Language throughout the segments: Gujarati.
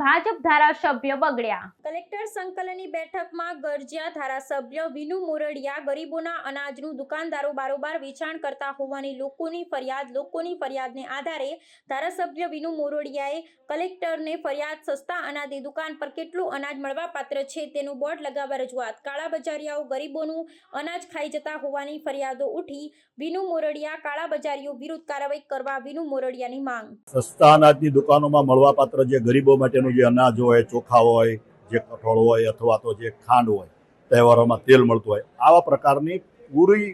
ભાજપ ધારાસભ્ય બગડ્યા. કલેક્ટર સંકલનની બેઠકમાં ગરજ્યા ધારાસભ્ય વિનુ મોરડિયા ગરીબોના અનાજનું દુકાનદારો બારોબાર વેચાણ કરતા હોવાની લોકોની ફરિયાદ લોકોની ફરિયાદને આધારે ધારાસભ્ય વિનુ મોરડિયાએ કલેક્ટરને ફરિયાદ સસ્તા અનાજની દુકાન પર કેટલું અનાજ મળવાપાત્ર છે તેનું બોર્ડ લગાવવા રજૂઆત. કાળા બજારિયાઓ ગરીબોનું અનાજ ખાઈ જતા હોવાની ફરિયાદો ઉઠી વિનુ મોરડિયા કાળા બજારીઓ વિરુદ્ધ કાર્યવાહી કરવા વિનુ મોરડિયાની માંગ. સસ્તા અનાજની દુકાનોમાં મળવાપાત્ર જે ગરીબો માટેનું જે અનાજ હોય ચોખા હોય જે કઠોળ હોય અથવા તો જે ખાંડ હોય તહેવારોમાં તેલ મળતું હોય આવા પ્રકારની પૂરી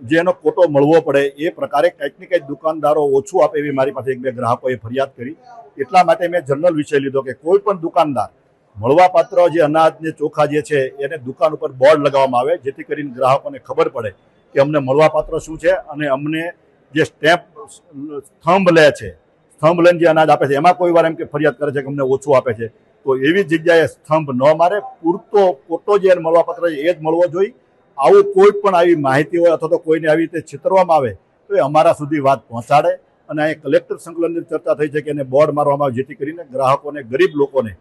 જેનો કોટો મળવો પડે એ પ્રકારે કંઈક ને કંઈક દુકાનદારો ઓછું આપે એવી મારી પાસે એક બે ગ્રાહકોએ ફરિયાદ કરી એટલા માટે મેં જનરલ વિષય લીધો કે કોઈ પણ દુકાનદાર મળવાપાત્ર જે અનાજ ને ચોખા જે છે એને દુકાન ઉપર બોર્ડ લગાવવામાં આવે જેથી કરીને ગ્રાહકોને ખબર પડે કે અમને મળવાપાત્ર શું છે અને અમને જે સ્ટેમ્પ સ્તંભ લે છે સ્તંભ લઈને જે અનાજ આપે છે, એમાં કોઈ વાર એમ કે ફરિયાદ કરે છે કે અમને ઓછું આપે છે. તો એવી જગ્યાએ સ્તંભ ન મારે, પૂરતો કોટો જે મળવાપત્ર છે, એ જ મળવો જોઈએ. આવું કોઈ પણ આવી માહિતી હોય અથવા તો કોઈને આવી રીતે છેતરવામાં આવે, તો એ અમારા સુધી વાત પહોંચાડે. અને અહીં કલેક્ટર સંકલનની ચર્ચા થઈ છે કે એને બોર્ડ મારવામાં આવે જેથી કરીને ગ્રાહકોને, ગરીબ લોકોને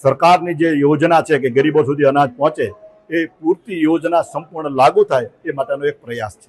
સરકારની જે યોજના છે કે ગરીબો સુધી અનાજ પહોંચે, એ પૂરતી યોજના સંપૂર્ણ લાગુ થાય, એ માટેનો એક પ્રયાસ છે.